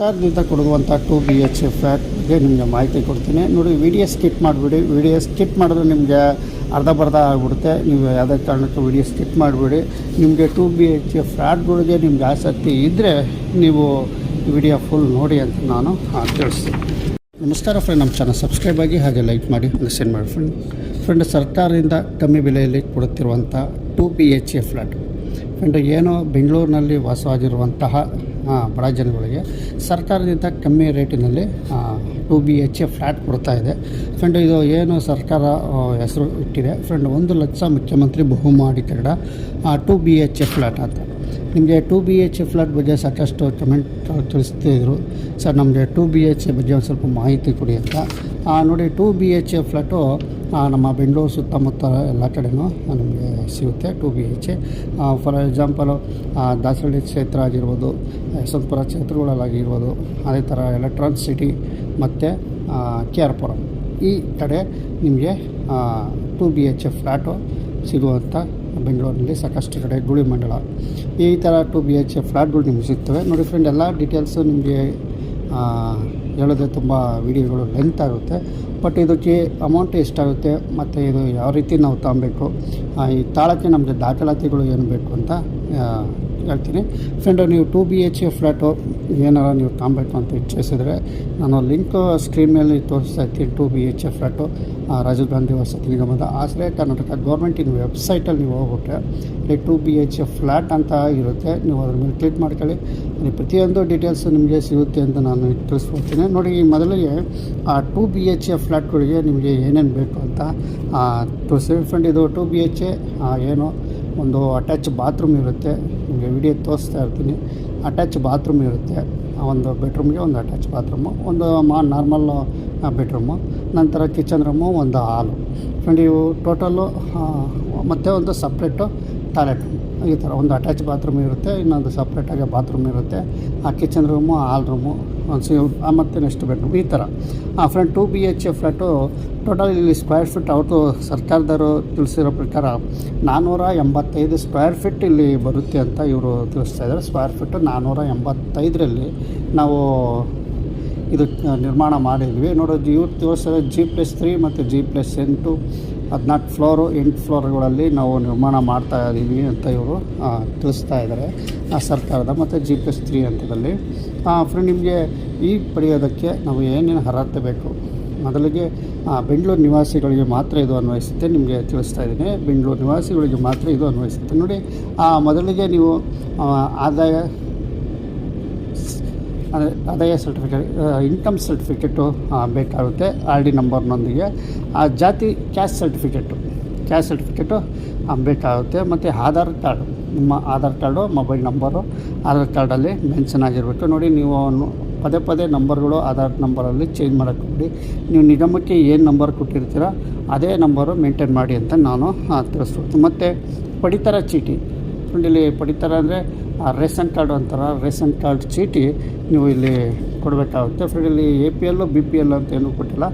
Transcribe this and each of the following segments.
ಸರ್ಕಾರದಿಂದ ಕೊಡುವಂಥ to B H flat ಬಗ್ಗೆ ನಿಮಗೆ ಮಾಹಿತಿ ಕೊಡ್ತೀನಿ. ನೋಡಿ, ವಿಡಿಯೋ ಸ್ಕಿಪ್ ಮಾಡಿಬಿಡಿ. ವಿಡಿಯೋ ಸ್ಕಿಪ್ ಮಾಡಿದ್ರೆ ನಿಮಗೆ ಅರ್ಧ ಬರ್ಧ ಆಗಿಬಿಡುತ್ತೆ. ನೀವು ಯಾವುದೇ ಕಾರಣಕ್ಕೂ ವಿಡಿಯೋ ಸ್ಕಿಪ್ ಮಾಡಿಬಿಡಿ. ನಿಮಗೆ ಟು ಬಿ ಎಚ್ ಫ್ಲ್ಯಾಟ್ಗಳಿಗೆ ನಿಮ್ಗೆ ಆಸಕ್ತಿ ಇದ್ದರೆ ನೀವು ವಿಡಿಯೋ ಫುಲ್ ನೋಡಿ ಅಂತ ನಾನು ತಿಳಿಸ್ತೀನಿ. ನಮಸ್ಕಾರ ಫ್ರೆಂಡ್ ನಮ್ಮ ಚಾನಲ್ ಸಬ್ಸ್ಕ್ರೈಬ್ ಆಗಿ ಹಾಗೆ ಲೈಕ್ ಮಾಡಿ ಲಿಸನ್ ಮಾಡಿ ಫ್ರೆಂಡ್ ಫ್ರೆಂಡ್ ಸರ್ಕಾರದಿಂದ ಕಮ್ಮಿ ಬೆಲೆಯಲ್ಲಿ ಕೊಡುತ್ತಿರುವಂಥ two B H A flat friend ಏನೋ ಬೆಂಗಳೂರಿನಲ್ಲಿ ವಾಸವಾಗಿರುವಂತಹ ಬಡ ಜನಗಳಿಗೆ. ಸರ್ಕಾರದಿಂದ ಕಮ್ಮಿ ರೇಟಿನಲ್ಲಿ two B H A flat ಕೊಡ್ತಾ ಇದೆ. ಫ್ರೆಂಡ್ ಇದು ಏನು ಸರ್ಕಾರ ಹೆಸರು ಇಟ್ಟಿದೆ? ಫ್ರೆಂಡ್ ಒಂದು ಲಕ್ಷ ಮುಖ್ಯಮಂತ್ರಿ ಬಹುಮಾಡಿ Kannada two B H A flat ಅಂತ. ನಿಮಗೆ two B H A flat ಬಗ್ಗೆ ಸಾಕಷ್ಟು ಕಮೆಂಟ್ ತಿಳಿಸ್ತಿದ್ರು ಸರ್, ನಮಗೆ ಟು ಬಿ ಎಚ್ ಎ ಬಗ್ಗೆ ಒಂದು ಸ್ವಲ್ಪ ಮಾಹಿತಿ ಕೊಡಿ ಅಂತ. ನೋಡಿ, two B H A flat ನಮ್ಮ ಬೆಂಗಳೂರು ಸುತ್ತಮುತ್ತ ಎಲ್ಲ ಕಡೆಯೂ ನಮಗೆ ಸಿಗುತ್ತೆ two B H A. For example Dasarahalli ಕ್ಷೇತ್ರ ಆಗಿರ್ಬೋದು, ಯಶವಂತಪುರ ಕ್ಷೇತ್ರಗಳಲ್ಲಾಗಿರ್ಬೋದು, ಅದೇ ಥರ ಎಲೆಕ್ಟ್ರಾನ್ ಸಿಟಿ ಮತ್ತು ಕೆ ಆರ್ ಪುರಂ. ಈ ಕಡೆ ನಿಮಗೆ two B H A flat ಸಿಗುವಂಥ ಬೆಂಗಳೂರಿನಲ್ಲಿ ಸಾಕಷ್ಟು ಕಡೆ ಗುಳಿ ಮಂಡಳ ಈ ಥರ ಟು ಬಿ ಎಚ್ ಎ ಫ್ಲ್ಯಾಟ್ಗಳು ನಿಮಗೆ ಸಿಗ್ತವೆ. ನೋಡಿ ಫ್ರೆಂಡ್ ಎಲ್ಲ ಡೀಟೇಲ್ಸು ನಿಮಗೆ ಹೇಳೋದೇ ತುಂಬ ವಿಡಿಯೋಗಳು ಲೆಂತ್ ಆಗುತ್ತೆ. ಬಟ್ ಇದಕ್ಕೆ ಅಮೌಂಟ್ ಎಷ್ಟಾಗುತ್ತೆ ಮತ್ತು ಇದು ಯಾವ ರೀತಿ ನಾವು ತಗೊಬೇಕು ಈ ತಾಳಕ್ಕೆ ನಮಗೆ ದಾಖಲಾತಿಗಳು ಏನು ಬೇಕು ಅಂತ ಹೇಳ್ತೀನಿ. ಫ್ರೆಂಡು ನೀವು two B H A flat ಏನಾರ ನೀವು ತಗೊಬೇಕು ಅಂತ ಇಚ್ಛಿಸಿದರೆ ನಾನು ಲಿಂಕ್ ಸ್ಕ್ರೀನ್ ಮೇಲೆ ತೋರಿಸ್ತಾ ಇರ್ತೀನಿ two B H A flat Rajiv Gandhi ವಸತಿ ನಿಗಮದ ಆಸರೆ ಕರ್ನಾಟಕ ಗೌರ್ಮೆಂಟಿನ ವೆಬ್ಸೈಟಲ್ಲಿ ನೀವು ಹೋಗ್ಬಿಟ್ರೆ ಇಲ್ಲಿ two B H A flat ಅಂತ ಇರುತ್ತೆ. ನೀವು ಅದ್ರ ಮೇಲೆ ಕ್ಲಿಕ್ ಮಾಡ್ಕೊಳ್ಳಿ. ಪ್ರತಿಯೊಂದು ಡೀಟೇಲ್ಸ್ ನಿಮಗೆ ಸಿಗುತ್ತೆ ಅಂತ ನಾನು ತಿಳಿಸ್ಕೊಡ್ತೀನಿ. ನೋಡಿ, ಈ ಮೊದಲಿಗೆ ಆ ಟೂ ಬಿ ಎಚ್ ಎ ಫ್ಲ್ಯಾಟ್ಗಳಿಗೆ ನಿಮಗೆ ಏನೇನು ಬೇಕು ಅಂತ ತಿಳಿಸ್ತೀವಿ ಫ್ರೆಂಡ್ ಇದು ಟು ಬಿ ಎಚ್ ಎ ಏನು, ಒಂದು ಅಟ್ಯಾಚ್ ಬಾತ್ರೂಮ್ ಇರುತ್ತೆ. ನಿಮಗೆ ವಿಡಿಯೋ ತೋರಿಸ್ತಾ ಇರ್ತೀನಿ. ಅಟ್ಯಾಚ್ ಬಾತ್ರೂಮ್ ಇರುತ್ತೆ. ಒಂದು ಬೆಡ್ರೂಮ್ಗೆ ಒಂದು ಅಟ್ಯಾಚ್ ಬಾತ್ರೂಮು ಒಂದು ಮಾ ನಾರ್ಮಲ್ ಬೆಡ್ರೂಮು ನಂತರ ಕಿಚನ್ ರೂಮು ಒಂದು ಹಾಲು ಫ್ರೆಂಡ್ ಇವು ಟೋಟಲ್ಲು ಮತ್ತು ಒಂದು ಸಪ್ರೇಟು ಟಾಯ್ಲೆಟ್ ರೂಮ್ ಈ ಥರ ಒಂದು ಅಟ್ಯಾಚ್ ಬಾತ್ರೂಮ್ ಇರುತ್ತೆ, ಇನ್ನೊಂದು ಸಪ್ರೇಟಾಗಿ ಬಾತ್ರೂಮ್ ಇರುತ್ತೆ. ಆ ಕಿಚನ್ ರೂಮು ಹಾಲ್ ರೂಮು ಒಂದು ಮತ್ತು ನೆಕ್ಸ್ಟ್ ಬೆಡ್ರೂಮ್ ಈ ಥರ. ಆ friend two B H A flat total ಇಲ್ಲಿ ಸ್ಕ್ವೇರ್ ಫೀಟ್ ಅವ್ರದ್ದು ಸರ್ಕಾರದವರು ತಿಳಿಸಿರೋ ಪ್ರಕಾರ ನಾನ್ನೂರ ಎಂಬತ್ತೈದು ಸ್ಕ್ವೇರ್ ಫೀಟ್ ಇಲ್ಲಿ ಬರುತ್ತೆ ಅಂತ ಇವರು ತಿಳಿಸ್ತಾ ಇದ್ದಾರೆ. ಸ್ಕ್ವೇರ್ ಫೀಟು ನಾನ್ನೂರ ಎಂಬತ್ತೈದರಲ್ಲಿ ನಾವು ಇದು ನಿರ್ಮಾಣ ಮಾಡಿದ್ವಿ. ನೋಡೋದು ಇವತ್ತು ದಿವಸ ಜಿ ಪ್ಲಸ್ ತ್ರೀ ಮತ್ತು ಜಿ ಪ್ಲಸ್ ಎಂಟು. ಹದಿನಾಲ್ಕು ಫ್ಲೋರು, ಎಂಟು ಫ್ಲೋರ್ಗಳಲ್ಲಿ ನಾವು ನಿರ್ಮಾಣ ಮಾಡ್ತಾ ಇದ್ದೀವಿ ಅಂತ ಇವರು ತಿಳಿಸ್ತಾ ಇದ್ದಾರೆ. ಆ, ಸರ್ಕಾರದ ಮತ್ತು ಜಿ ಪಿ ಎಸ್ ತ್ರೀ ಹಂತದಲ್ಲಿ. ಫ್ರೆಂಡ್ ನಿಮಗೆ ಈ ಪಡೆಯೋದಕ್ಕೆ ನಾವು ಏನೇನು ಅರ್ಹತೆ ಬೇಕು? ಮೊದಲಿಗೆ ಬೆಂಗಳೂರು ನಿವಾಸಿಗಳಿಗೆ ಮಾತ್ರ ಇದು ಅನ್ವಯಿಸುತ್ತೆ, ನಿಮಗೆ ತಿಳಿಸ್ತಾ ಇದ್ದೀನಿ. ಬೆಂಗಳೂರು ನಿವಾಸಿಗಳಿಗೆ ಮಾತ್ರ ಇದು ಅನ್ವಯಿಸುತ್ತೆ. ನೋಡಿ ಮೊದಲಿಗೆ ನೀವು ಆದಾಯ ಆದಾಯ ಸರ್ಟಿಫಿಕೇಟ್ ಇನ್ಕಮ್ ಸರ್ಟಿಫಿಕೇಟು ಬೇಕಾಗುತ್ತೆ. ಆರ್ ಡಿ ನಂಬರ್ನೊಂದಿಗೆ ಆ, ಜಾತಿ ಕ್ಯಾಸ್ಟ್ ಸರ್ಟಿಫಿಕೇಟು ಕ್ಯಾಸ್ಟ್ ಸರ್ಟಿಫಿಕೇಟು ಬೇಕಾಗುತ್ತೆ. ಮತ್ತು ಆಧಾರ್ ಕಾರ್ಡು, ನಿಮ್ಮ Aadhaar card mobile number Aadhaar ಕಾರ್ಡಲ್ಲಿ ಮೆನ್ಷನ್ ಆಗಿರಬೇಕು. ನೋಡಿ, ನೀವು ಅವನು ಪದೇ ಪದೇ ನಂಬರ್ಗಳು ಆಧಾರ್ ನಂಬರಲ್ಲಿ ಚೇಂಜ್ ಮಾಡೋಕ್ಕೆ ನೀವು ನಿಗಮಕ್ಕೆ ಏನು ನಂಬರ್ ಕೊಟ್ಟಿರ್ತೀರ, ಅದೇ ನಂಬರು ಮೇಂಟೈನ್ ಮಾಡಿ ಅಂತ ನಾನು ತಿಳಿಸ್ಬೋದು ಮತ್ತು ಪಡಿತರ ಚೀಟಿ. ಫ್ರೆಂಡ್ ಪಡಿತಾರೆ ಅಂದರೆ ಆ ರೇಷನ್ ಕಾರ್ಡ್ ಅಂತಾರೆ ರೇಷನ್ ಕಾರ್ಡ್ ಚೀಟಿ ನೀವು ಇಲ್ಲಿ ಕೊಡಬೇಕಾಗುತ್ತೆ. ಫ್ರೆಂಡ್ ಇಲ್ಲಿ A P L B P L ಅಂತ ಏನೂ ಕೊಟ್ಟಿಲ್ಲ.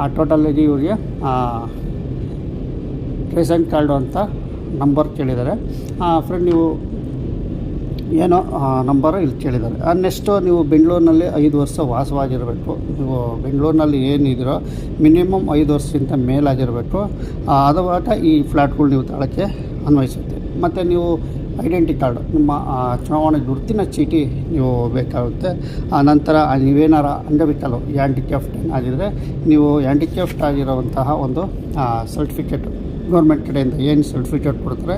ಆ ಟೋಟಲಾಗಿ ಇವರಿಗೆ ರೇಷನ್ ಕಾರ್ಡು ಅಂತ ನಂಬರ್ ಕೇಳಿದ್ದಾರೆ. ಫ್ರೆಂಡ್ ನೀವು ಏನೋ ನಂಬರ್ ಇಲ್ಲಿ ಕೇಳಿದ್ದಾರೆ. ನೆಕ್ಸ್ಟು ನೀವು ಬೆಂಗಳೂರಿನಲ್ಲಿ ಐದು ವರ್ಷ ವಾಸವಾಗಿರಬೇಕು. ನೀವು ಬೆಂಗಳೂರಿನಲ್ಲಿ ಏನಿದ್ದೀರೋ ಮಿನಿಮಮ್ ಐದು ವರ್ಷಕ್ಕಿಂತ ಮೇಲಾಗಿರಬೇಕು. ಅದವಾಟ ಈ ಫ್ಲ್ಯಾಟ್ಗಳು ನೀವು ತಾಳಕ್ಕೆ ಅನ್ವಯಿಸುತ್ತೆ. ಮತ್ತು ನೀವು ಐಡೆಂಟಿ ಕಾರ್ಡು, ನಿಮ್ಮ ಚುನಾವಣೆ ಗುರುತಿನ ಚೀಟಿ ನೀವು ಬೇಕಾಗುತ್ತೆ. ಆ, ನಂತರ ನೀವೇನಾರ ಅಂಗವಿಕಲು ಹ್ಯಾಂಡಿಕ್ಯಾಫ್ಟ್ ಆಗಿದ್ದರೆ ನೀವು ಹ್ಯಾಂಡಿಕ್ಯಾಫ್ಟ್ ಆಗಿರುವಂತಹ ಒಂದು ಸರ್ಟಿಫಿಕೇಟು ಗೌರ್ಮೆಂಟ್ ಕಡೆಯಿಂದ ಏನು ಸರ್ಟಿಫಿಕೇಟ್ ಕೊಡ್ತಾರೆ,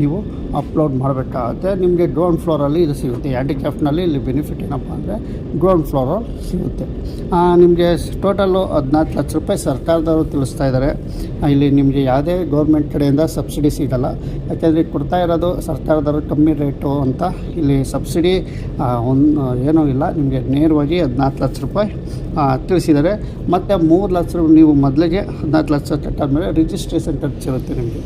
ನೀವು ಅಪ್ಲೋಡ್ ಮಾಡಬೇಕಾಗುತ್ತೆ. ನಿಮಗೆ ಗ್ರೌಂಡ್ ಫ್ಲೋರಲ್ಲಿ ಇದು ಸಿಗುತ್ತೆ. ಹ್ಯಾಂಡಿಕ್ಯಾಫ್ಟ್ನಲ್ಲಿ ಇಲ್ಲಿ ಬೆನಿಫಿಟ್ ಏನಪ್ಪ ಅಂದರೆ ಗ್ರೌಂಡ್ ಫ್ಲೋರು ಸಿಗುತ್ತೆ. ನಿಮಗೆ ಟೋಟಲ್ಲು ಹದಿನಾಲ್ಕು ಲಕ್ಷ ರೂಪಾಯಿ ಸರ್ಕಾರದವರು ತಿಳಿಸ್ತಾ ಇದ್ದಾರೆ. ಇಲ್ಲಿ ನಿಮಗೆ ಯಾವುದೇ ಗೌರ್ಮೆಂಟ್ ಕಡೆಯಿಂದ ಸಬ್ಸಿಡಿ ಸಿಗಲ್ಲ. ಯಾಕೆಂದರೆ ಕೊಡ್ತಾ ಇರೋದು ಸರ್ಕಾರದವರು ಕಮ್ಮಿ ರೇಟು ಅಂತ ಇಲ್ಲಿ ಸಬ್ಸಿಡಿ ಒಂದು ಏನೂ ಇಲ್ಲ. ನಿಮಗೆ ನೇರವಾಗಿ ಹದಿನಾಲ್ಕು ಲಕ್ಷ ರೂಪಾಯಿ ತಿಳಿಸಿದ್ದಾರೆ. ಮತ್ತು ಮೂರು ಲಕ್ಷ ನೀವು ಮೊದಲಿಗೆ ಹದಿನಾಲ್ಕು ಲಕ್ಷ ಕಟ್ಟಾದ್ಮೇಲೆ ರಿಜಿಸ್ಟ್ರೇಷನ್ ಖರ್ಚು ಇರುತ್ತೆ ನಿಮಗೆ.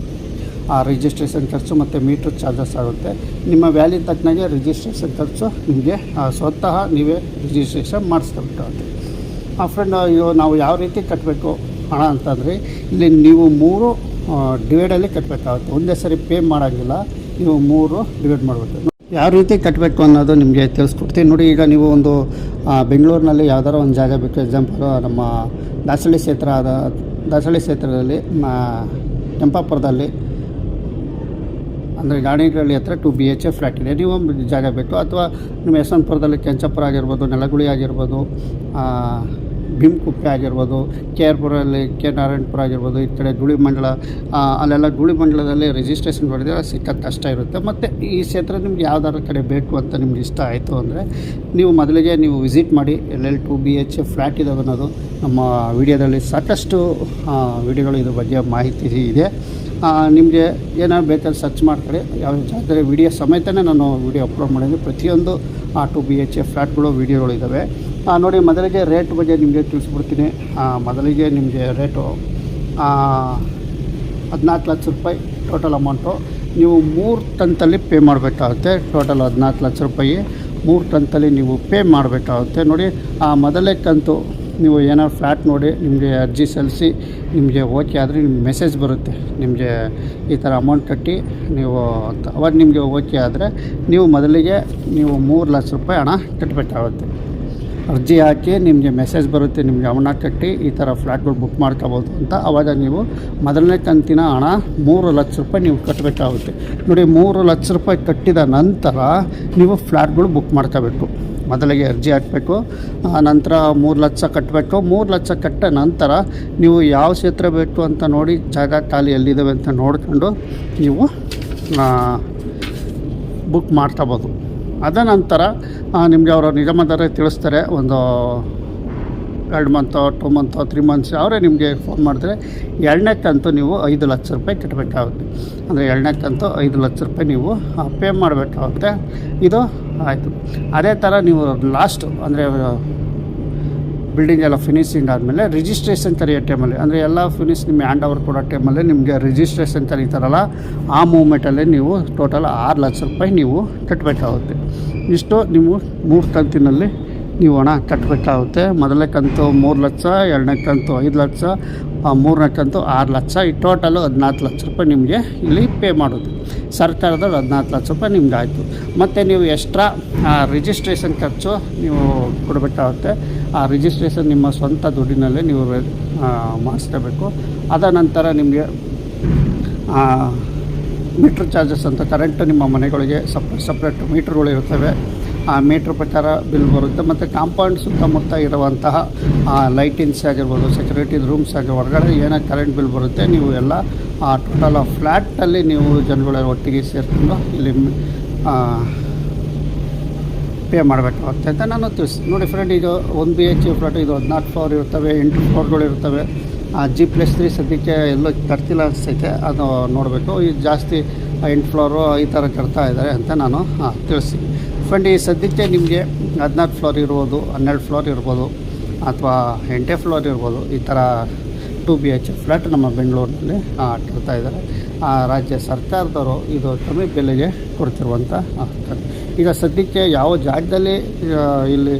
ಆ ರಿಜಿಸ್ಟ್ರೇಷನ್ ಖರ್ಚು ಮತ್ತು ಮೀಟ್ರ್ ಚಾರ್ಜಸ್ ಆಗುತ್ತೆ. ನಿಮ್ಮ ವ್ಯಾಲಿ ತಕ್ಕನಾಗೆ ರಿಜಿಸ್ಟ್ರೇಷನ್ ಖರ್ಚು ನಿಮಗೆ ಸ್ವತಃ ನೀವೇ ರಿಜಿಸ್ಟ್ರೇಷನ್ ಮಾಡಿಸ್ಕೊಬೇಕಾಗುತ್ತೆ ಆ ಫ್ರೆಂಡ್ ಇವು ನಾವು ಯಾವ ರೀತಿ ಕಟ್ಟಬೇಕು ಹಣ ಅಂತಂದರೆ, ಇಲ್ಲಿ ನೀವು ಮೂರು ಡಿವೈಡಲ್ಲಿ ಕಟ್ಟಬೇಕಾಗುತ್ತೆ ಒಂದೇ ಸರಿ ಪೇ ಮಾಡೋಂಗಿಲ್ಲ, ನೀವು ಮೂರು ಡಿವೈಡ್ ಮಾಡಬೇಕು. ಯಾವ ರೀತಿ ಕಟ್ಟಬೇಕು ಅನ್ನೋದು ನಿಮಗೆ ತಿಳಿಸ್ಕೊಡ್ತೀನಿ. ನೋಡಿ, ಈಗ ನೀವು ಒಂದು ಬೆಂಗಳೂರಿನಲ್ಲಿ ಯಾವ್ದಾರು ಒಂದು ಜಾಗ ಬೇಕು. ಎಕ್ಸಾಂಪಲ್ ನಮ್ಮ ದಾಸಳ್ಳಿ ಕ್ಷೇತ್ರ ಆದ, ದಾಸಳ್ಳಿ ಕ್ಷೇತ್ರದಲ್ಲಿ ಕೆಂಪಾಪುರದಲ್ಲಿ. ಅಂದರೆ ಗಾಡಿಗಳಲ್ಲಿ ಹತ್ರ two B H A flat ಇದೆ. ನೀವು ಒಂದು ಜಾಗ ಬೇಕು. ಅಥವಾ ನಿಮ್ಮ ಯಶವಂತಪುರದಲ್ಲಿ ಕೆಂಚಪುರ ಆಗಿರ್ಬೋದು, ನೆಲಗುಳಿ ಆಗಿರ್ಬೋದು ಭೀಮಕುಪ್ಪೆ ಆಗಿರ್ಬೋದು ಕೆ ಆರ್ ಪುರಲ್ಲಿ ಕೆ ನಾರಾಯಣಪುರ ಆಗಿರ್ಬೋದು ಈ ಕಡೆ ಧೂಳಿ ಮಂಡಲ ಆ, ಅಲ್ಲೆಲ್ಲ ಧೂಳಿ ಮಂಡಲದಲ್ಲಿ ರಿಜಿಸ್ಟ್ರೇಷನ್ ಮಾಡಿದರೆ ಸಿಕ್ಕ ಕಷ್ಟ ಇರುತ್ತೆ. ಮತ್ತು ಈ ಕ್ಷೇತ್ರ ನಿಮ್ಗೆ ಯಾವ್ದಾದ್ರು ಕಡೆ ಬೇಕು ಅಂತ ನಿಮ್ಗೆ ಇಷ್ಟ ಆಯಿತು ಅಂದರೆ ನೀವು ಮೊದಲಿಗೆ ನೀವು ವಿಸಿಟ್ ಮಾಡಿ ಎಲ್ಲೆಲ್ಲಿ ಟು ಬಿ ಎಚ್ ಫ್ಲ್ಯಾಟ್ ಇದಾವೆ ಅನ್ನೋದು ನಮ್ಮ ವಿಡಿಯೋದಲ್ಲಿ ಸಾಕಷ್ಟು ವಿಡಿಯೋಗಳು ಇದ್ರ ಬಗ್ಗೆ ಮಾಹಿತಿ ಇದೆ. ನಿಮಗೆ ಏನಾದ್ರು ಬೇಕಾದ್ರೆ ಸರ್ಚ್ ಮಾಡ್ಕೊಳ್ಳಿ. ಯಾವ ಜಾತ್ರೆ ವಿಡಿಯೋ ಸಮೇತನೇ ನಾನು ವಿಡಿಯೋ ಅಪ್ಲೋಡ್ ಮಾಡಿದ್ದೀನಿ ಪ್ರತಿಯೊಂದು ಆ ಟು ಬಿ ಎಚ್ ಎ ಫ್ಲ್ಯಾಟ್ಗಳು ವಿಡಿಯೋಗಳು ಇದ್ದಾವೆ ಆ, ನೋಡಿ, ಮೊದಲಿಗೆ ರೇಟ್ ಬಗ್ಗೆ ನಿಮಗೆ ತಿಳಿಸ್ಬಿಡ್ತೀನಿ. ಮೊದಲಿಗೆ ನಿಮಗೆ ರೇಟು ಹದಿನಾಲ್ಕು ಲಕ್ಷ ರೂಪಾಯಿ ಟೋಟಲ್ ಅಮೌಂಟು ನೀವು ಮೂರು ಕಂತಲ್ಲಿ ಪೇ ಮಾಡಬೇಕಾಗುತ್ತೆ ಟೋಟಲ್ ಹದಿನಾಲ್ಕು ಲಕ್ಷ ರೂಪಾಯಿ. ಮೂರು ಕಂತಲ್ಲಿ ನೀವು ಪೇ ಮಾಡಬೇಕಾಗುತ್ತೆ. ನೋಡಿ, ಆ, ಮೊದಲೇ ಕಂತು ನೀವು ಏನಾದ್ರು ಫ್ಲ್ಯಾಟ್ ನೋಡಿ, ನಿಮಗೆ ಅರ್ಜಿ ಸಲ್ಲಿಸಿ, ನಿಮಗೆ ಓಕೆ ಆದರೆ ನಿಮ್ಗೆ ಮೆಸೇಜ್ ಬರುತ್ತೆ. ನಿಮಗೆ ಈ ಥರ ಅಮೌಂಟ್ ಕಟ್ಟಿ, ನೀವು ಅವಾಗ ನಿಮಗೆ ಓಕೆ ಆದರೆ, ನೀವು ಮೊದಲಿಗೆ ನೀವು ಮೂರು ಲಕ್ಷ ರೂಪಾಯಿ ಹಣ ಕಟ್ಟಬೇಕಾಗುತ್ತೆ ಅರ್ಜಿ ಹಾಕಿ ನಿಮಗೆ ಮೆಸೇಜ್ ಬರುತ್ತೆ, ನಿಮಗೆ ಹಣ ಕಟ್ಟಿ ಈ ಥರ ಫ್ಲ್ಯಾಟ್ಗಳು ಬುಕ್ ಮಾಡ್ಕೋಬೋದು ಅಂತ ಆವಾಗ ನೀವು ಮೊದಲನೇ ಕಂತಿನ ಹಣ ಮೂರು ಲಕ್ಷ ರೂಪಾಯಿ ನೀವು ಕಟ್ಟಬೇಕಾಗುತ್ತೆ ನೋಡಿ, ಮೂರು ಲಕ್ಷ ರೂಪಾಯಿ ಕಟ್ಟಿದ ನಂತರ ನೀವು ಫ್ಲ್ಯಾಟ್ಗಳು ಬುಕ್ ಮಾಡ್ಕೋಬೇಕು. ಮೊದಲಿಗೆ ಅರ್ಜಿ ಹಾಕಬೇಕು ನಂತರ ಮೂರು ಲಕ್ಷ ಕಟ್ಟಬೇಕು ಮೂರು ಲಕ್ಷ ಕಟ್ಟ ನಂತರ ನೀವು ಯಾವ ಕ್ಷೇತ್ರ ಬೇಕು ಅಂತ ನೋಡಿ, ಜಾಗ ಖಾಲಿ ಎಲ್ಲಿದ್ದಾವೆ ಅಂತ ನೋಡ್ಕೊಂಡು ನೀವು ಬುಕ್ ಮಾಡ್ಕೋಬೋದು. ಅದ ನಂತರ ನಿಮಗೆ ಅವರು ನಿಗಮದವರೇ ತಿಳಿಸ್ತಾರೆ. ಒಂದು ಎರಡು ಮಂತೋ ಟು ಮಂತೋ ತ್ರೀ ಮಂತ್ಸ್ ಅವರೇ ನಿಮಗೆ ಫೋನ್ ಮಾಡಿದ್ರೆ, ಎರಡನೇ ಕಂತು ನೀವು ಐದು ಲಕ್ಷ ರೂಪಾಯಿ ಕಟ್ಟಬೇಕಾಗುತ್ತೆ ಅಂದರೆ ಎರಡನೇ ಕಂತು ಐದು ಲಕ್ಷ ರೂಪಾಯಿ ನೀವು ಪೇ ಮಾಡಬೇಕಾಗುತ್ತೆ. ಇದು ಆಯಿತು. ಅದೇ ಥರ ನೀವು ಲಾಸ್ಟು ಅಂದರೆ ಬಿಲ್ಡಿಂಗ್ ಎಲ್ಲ ಫಿನಿಶಿಂಗ್ ಆದಮೇಲೆ ರಿಜಿಸ್ಟ್ರೇಷನ್ ಕರೆಯೋ ಟೈಮಲ್ಲಿ ಅಂದರೆ ಎಲ್ಲ ಫಿನಿಶ್ ನಿಮ್ಮ ಹ್ಯಾಂಡ್ ಓವರ್ ಕೊಡೋ ಟೈಮಲ್ಲಿ ನಿಮಗೆ ರಿಜಿಸ್ಟ್ರೇಷನ್ ಕರೀತಾರಲ್ಲ ಆ ಮೂಮೆಂಟಲ್ಲಿ ನೀವು ಟೋಟಲ್ ಆರು ಲಕ್ಷ ರೂಪಾಯಿ ನೀವು ಕಟ್ಟಬೇಕಾಗುತ್ತೆ ಇಷ್ಟು ನೀವು ಮೂರು ಕಂತಿನಲ್ಲಿ ನೀವು ಹಣ ಕಟ್ಟಬೇಕಾಗುತ್ತೆ ಮೊದಲನೇ ಕಂತು ಮೂರು ಲಕ್ಷ, ಎರಡನೇ ಕಂತು ಐದು ಲಕ್ಷ ಮೂರನೇ ಕಂತು ಆರು ಲಕ್ಷ, ಈ ಟೋಟಲು ಹದಿನಾಲ್ಕು ಲಕ್ಷ ರೂಪಾಯಿ ನಿಮಗೆ ಇಲ್ಲಿ ಪೇ ಮಾಡೋದು ಸರ್ಕಾರದವ್ರು ಹದಿನಾಲ್ಕು ಲಕ್ಷ ರೂಪಾಯಿ ನಿಮ್ಗೆ ಆಯಿತು ಮತ್ತು ನೀವು ಎಕ್ಸ್ಟ್ರಾ ರಿಜಿಸ್ಟ್ರೇಷನ್ ಖರ್ಚು ನೀವು ಕೊಡಬೇಕಾಗುತ್ತೆ. ಆ ರಿಜಿಸ್ಟ್ರೇಷನ್ ನಿಮ್ಮ ಸ್ವಂತ ದುಡ್ಡಿನಲ್ಲೇ ನೀವು ಮಾಡಿಸ್ಕೋಬೇಕು. ಅದ ನಂತರ ನಿಮಗೆ ಮೀಟ್ರ್ ಚಾರ್ಜಸ್ ಅಂತ ಕರೆಂಟ್ ನಿಮ್ಮ ಮನೆಗಳಿಗೆ ಸಪ್ರೇಟ್ ಸಪ್ರೇಟ್ ಮೀಟ್ರ್ಗಳು ಇರ್ತವೆ ಆ ಮೀಟ್ರ್ ಪ್ರಕಾರ ಬಿಲ್ ಬರುತ್ತೆ. ಮತ್ತು ಕಾಂಪೌಂಡ್ ಸುತ್ತಮುತ್ತ ಇರುವಂತಹ ಲೈಟಿಂಗ್ಸ್ ಆಗಿರ್ಬೋದು ಸೆಕ್ಯೂರಿಟಿ ರೂಮ್ಸ್ ಆಗಿ ಹೊರಗಡೆ ಏನೇ ಕರೆಂಟ್ ಬಿಲ್ ಬರುತ್ತೆ. ನೀವು ಎಲ್ಲ ಟೋಟಲ್ ಫ್ಲ್ಯಾಟಲ್ಲಿ ನೀವು ಜನಗಳ ಒಟ್ಟಿಗೆ ಸೇರಿಕೊಂಡು ಇಲ್ಲಿ ಪೇ ಮಾಡಬೇಕಾಗುತ್ತೆ ಅಂತ ನಾನು ತಿಳಿಸಿ ನೋಡಿ ಫ್ರೆಂಡ್ ಇದು ಒನ್ ಬಿ ಎಚ್ ಫ್ಲಾಟ್ ಇದು ಹದಿನಾಲ್ಕು ಫ್ಲೋರ್ ಇರ್ತವೆ, ಎಂಟು ಫ್ಲೋರ್ಗಳು ಇರ್ತವೆ. ಜಿ ಪ್ಲಸ್ ತ್ರೀ ಸದ್ಯಕ್ಕೆ ಎಲ್ಲೋ ತರ್ತಿಲ್ಲ ಅನಿಸೈತೆ ಅದು ನೋಡಬೇಕು. ಇದು ಜಾಸ್ತಿ ಎಂಟು ಫ್ಲೋರು ಈ ಥರ ಕಟ್ತಾ ಇದ್ದಾರೆ ಅಂತ ನಾನು ತಿಳಿಸ್ತೀನಿ. ಫ್ರೆಂಡ್ ಈ ಸದ್ಯಕ್ಕೆ ನಿಮಗೆ ಹದಿನಾಲ್ಕು ಫ್ಲೋರ್ ಇರ್ಬೋದು ಹನ್ನೆರಡು ಫ್ಲೋರ್ ಇರ್ಬೋದು ಅಥವಾ ಎಂಟೇ ಫ್ಲೋರ್ ಇರ್ಬೋದು ಈ ಥರ ಟು ಬಿ ಎಚ್ ಫ್ಲ್ಯಾಟ್ ನಮ್ಮ ಬೆಂಗಳೂರಿನಲ್ಲಿ ಆ, ಕಟ್ತಾ ಇದ್ದಾರೆ. ಆ, ರಾಜ್ಯ ಸರ್ಕಾರದವರು ಇದು ಕಮ್ಮಿ ಬೆಲೆಗೆ ಕೊಡ್ತಿರುವಂಥ ಈಗ ಸದ್ಯಕ್ಕೆ ಯಾವ ಜಾಗದಲ್ಲಿ ಇಲ್ಲಿ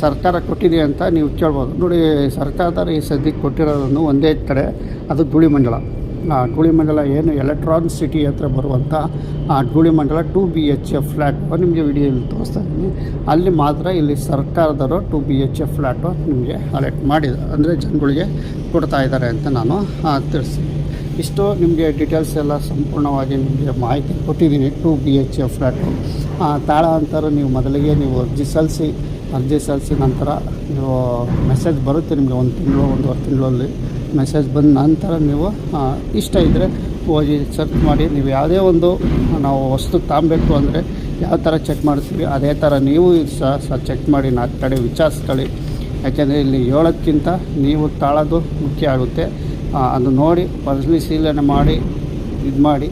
ಸರ್ಕಾರ ಕೊಟ್ಟಿದೆ ಅಂತ ನೀವು ಕೇಳ್ಬೋದು. ನೋಡಿ ಸರ್ಕಾರದವರು ಈ ಸದ್ಯಕ್ಕೆ ಕೊಟ್ಟಿರೋದನ್ನು ಒಂದೇ ಕಡೆ ಅದು ಧೂಳಿಮಂಡಲ. ಧೂಳಿಮಂಡಲ ಏನು ಎಲೆಕ್ಟ್ರಾನ್ ಸಿಟಿ ಹತ್ರ ಬರುವಂಥ ಆ ಧೂಳಿಮಂಡಲ two B H F flat ನಿಮಗೆ ವಿಡಿಯೋದಲ್ಲಿ ತೋರಿಸ್ತಾ ಇದ್ದೀನಿ. ಅಲ್ಲಿ ಮಾತ್ರ ಇಲ್ಲಿ ಸರ್ಕಾರದವರು two B H F flat ನಿಮಗೆ ಅಲೆಕ್ಟ್ ಮಾಡಿದ, ಅಂದರೆ ಜನಗಳಿಗೆ ಕೊಡ್ತಾ ಇದ್ದಾರೆ ಅಂತ ನಾನು ತಿಳಿಸ್ತೀನಿ. ಇಷ್ಟು ನಿಮಗೆ ಡೀಟೇಲ್ಸ್ ಎಲ್ಲ ಸಂಪೂರ್ಣವಾಗಿ ನಿಮಗೆ ಮಾಹಿತಿ ಕೊಟ್ಟಿದ್ದೀನಿ two B H F flat. ತಾಳ ಅಂತಾರೆ ನೀವು ಮೊದಲಿಗೆ ನೀವು ಅರ್ಜಿ ಸಲ್ಲಿಸಿ ಅರ್ಜಿ ಸಲ್ಲಿಸಿ ನಂತರ ನೀವು ಮೆಸೇಜ್ ಬರುತ್ತೆ ನಿಮಗೆ ಒಂದು ತಿಂಗಳು, ಒಂದುವರೆ ತಿಂಗಳಲ್ಲಿ. ಮೆಸೇಜ್ ಬಂದ ನಂತರ ನೀವು ಇಷ್ಟ ಇದ್ದರೆ ಹೋಗಿ ಸರ್ಚ್ ಮಾಡಿ. ನೀವು ಯಾವುದೇ ಒಂದು, ನಾವು ವಸ್ತು ತಾಂಬೇಕು ಅಂದರೆ ಯಾವ ಥರ ಚೆಕ್ ಮಾಡಿಸ್ತೀವಿ, ಅದೇ ಥರ ನೀವು ಸಹ ಸಹ ಚೆಕ್ ಮಾಡಿ. ನಾಲ್ಕು ಕಡೆ ವಿಚಾರಿಸ್ಕೊಳ್ಳಿ ಯಾಕೆಂದರೆ ಇಲ್ಲಿ ಹೇಳೋಕ್ಕಿಂತ ನೀವು ತಾಳೋದು ಮುಖ್ಯ ಆಗುತ್ತೆ. ಅದು ನೋಡಿ ಪರಿಶೀಲನೆ ಮಾಡಿ, ಇದು ಮಾಡಿ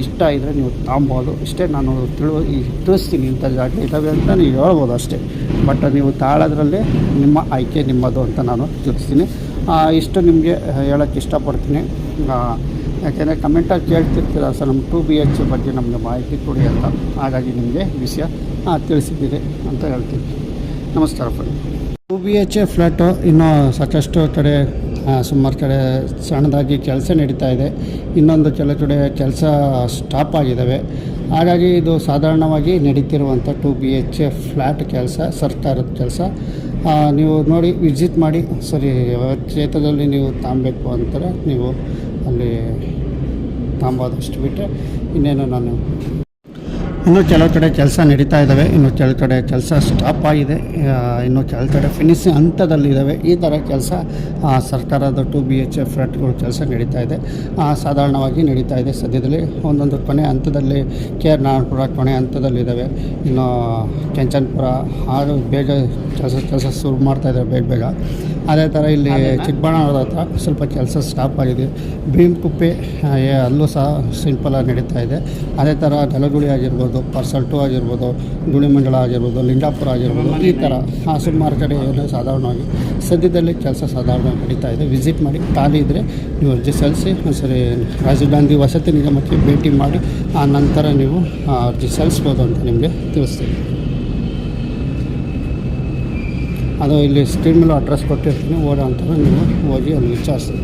ಇಷ್ಟ ಇದ್ದರೆ ನೀವು ತಾಂಬೋದು. ಇಷ್ಟೇ ನಾನು ತಿಳು ತಿಳಿಸ್ತೀನಿ ಇಂಥ ಜಾಗ ಇದ್ದಾವೆ ಅಂತ ನೀವು ಹೇಳ್ಬೋದು ಅಷ್ಟೇ. ಬಟ್ ನೀವು ತಾಳೋದ್ರಲ್ಲಿ ನಿಮ್ಮ ಆಯ್ಕೆ ನಿಮ್ಮದು ಅಂತ ನಾನು ತಿಳಿಸ್ತೀನಿ. ಇಷ್ಟು ನಿಮಗೆ ಹೇಳೋಕ್ಕೆ ಇಷ್ಟಪಡ್ತೀನಿ. ಯಾಕೆಂದರೆ ಕಮೆಂಟಾಗಿ ಕೇಳ್ತಿರ್ತೀರ ಸರ್ ನಮ್ಮ ಟು ಬಿ ಎಚ್ ಬಗ್ಗೆ ನಮಗೆ ಮಾಹಿತಿ ಕೊಡಿ ಅಂತ. ಹಾಗಾಗಿ ನಿಮಗೆ ವಿಷಯ ತಿಳಿಸಿದ್ದೀರಿ ಅಂತ ಹೇಳ್ತೀನಿ. ನಮಸ್ಕಾರ friend two B H a flat ಇನ್ನೂ ಸಾಕಷ್ಟು ಕಡೆ ಸುಮಾರು ಕಡೆ ಸಣ್ಣದಾಗಿ ಕೆಲಸ ನಡೀತಾ ಇದೆ. ಇನ್ನೊಂದು ಕೆಲವು ಕಡೆ ಕೆಲಸ ಸ್ಟಾಪ್ ಆಗಿದ್ದಾವೆ ಹಾಗಾಗಿ ಇದು ಸಾಧಾರಣವಾಗಿ ನಡೀತಿರುವಂಥ two B H a flat ಕೆಲಸ, ಸರ್ಕಾರದ ಕೆಲಸ. ನೀವು ನೋಡಿ, ವಿಸಿಟ್ ಮಾಡಿ. ಸರಿ, ಕ್ಷೇತ್ರದಲ್ಲಿ ನೀವು ತಾಂಬೇಕು ಅಂತಾರೆ, ನೀವು ಅಲ್ಲಿ ತಾಂಬೋದಷ್ಟು ಬಿಟ್ಟರೆ ಇನ್ನೇನು ನಾನು ಇನ್ನು ಕೆಲವು ಕಡೆ ಕೆಲಸ ನಡೀತಾ ಇದ್ದಾವೆ, ಇನ್ನು ಕೆಲವು ಕಡೆ ಕೆಲಸ ಸ್ಟಾಪ್ ಆಗಿದೆ ಇನ್ನು ಕೆಲವು ಕಡೆ ಫಿನಿಶಿಂಗ್ ಹಂತದಲ್ಲಿದ್ದಾವೆ. ಈ ಥರ ಕೆಲಸ ಸರ್ಕಾರದ ಟು ಬಿ ಎಚ್ ಎಫ್ ಫ್ಲಾಟ್ಗಳು ಕೆಲಸ ನಡೀತಾ ಇದೆ. ಸಾಧಾರಣವಾಗಿ ನಡೀತಾ ಇದೆ. ಸದ್ಯದಲ್ಲಿ ಒಂದೊಂದು ಕೊನೆ ಹಂತದಲ್ಲಿ ಕೆ ಆರ್ ನಾರಾಯಣಪುರ ಕೊನೆ ಹಂತದಲ್ಲಿದ್ದಾವೆ. ಇನ್ನು ಕೆಂಚನ್ಪುರ ಆರು ಬೇಗ ಕೆಲಸ ಕೆಲಸ ಶುರು ಮಾಡ್ತಾಯಿದ್ದಾರೆ ಬೇಗ ಬೇಗ. ಅದೇ ಥರ ಇಲ್ಲಿ ಚಿಕ್ಕಬಳ್ಳಾಪುರದ ಹತ್ರ ಸ್ವಲ್ಪ ಕೆಲಸ ಸ್ಟಾಪ್ ಆಗಿದೆ. ಭೀಮ್ ಕುಪ್ಪೆ ಅಲ್ಲೂ ಸಹ ಸಿಂಪಲಾಗಿ ನಡೀತಾ ಇದೆ. ಅದೇ ಥರ ನೆಲಗುಳಿ ಆಗಿರ್ಬೋದು ಪರ್ಸಲ್ ಟು ಆಗಿರ್ಬೋದು ಗುಳಿಮಂಡಲ ಆಗಿರ್ಬೋದು ಲಿಂಗಾಪುರ ಆಗಿರ್ಬೋದು ಈ ಥರ ಆ ಸುಮಾರು ಕಡೆ ಏನು ಸಾಧಾರಣವಾಗಿ ಸದ್ಯದಲ್ಲಿ ಕೆಲಸ ಸಾಧಾರಣವಾಗಿ ನಡೀತಾ ಇದೆ. ವಿಸಿಟ್ ಮಾಡಿ ಖಾಲಿ ಇದ್ದರೆ ನೀವು ಅರ್ಜಿ ಸಲ್ಲಿಸಿ ಒಂದ್ಸರಿ ರಾಜೀವ್ ಗಾಂಧಿ ವಸತಿ ನಿಗಮಕ್ಕೆ ಭೇಟಿ ಮಾಡಿ ಆ ನಂತರ ನೀವು ಅರ್ಜಿ ಸಲ್ಲಿಸ್ಬೋದು ಅಂತ ನಿಮಗೆ ತಿಳಿಸ್ತೀನಿ. ಅದು ಇಲ್ಲಿ ಸ್ಕ್ರೀನ್ ಮೇಲೆ ಅಡ್ರೆಸ್ ಕೊಟ್ಟಿರ್ತೀನಿ ಓಡೋ ಅಂತ ನೀವು ಹೋಗಿ ಅಲ್ಲಿ ವಿಚಾರಿಸಿ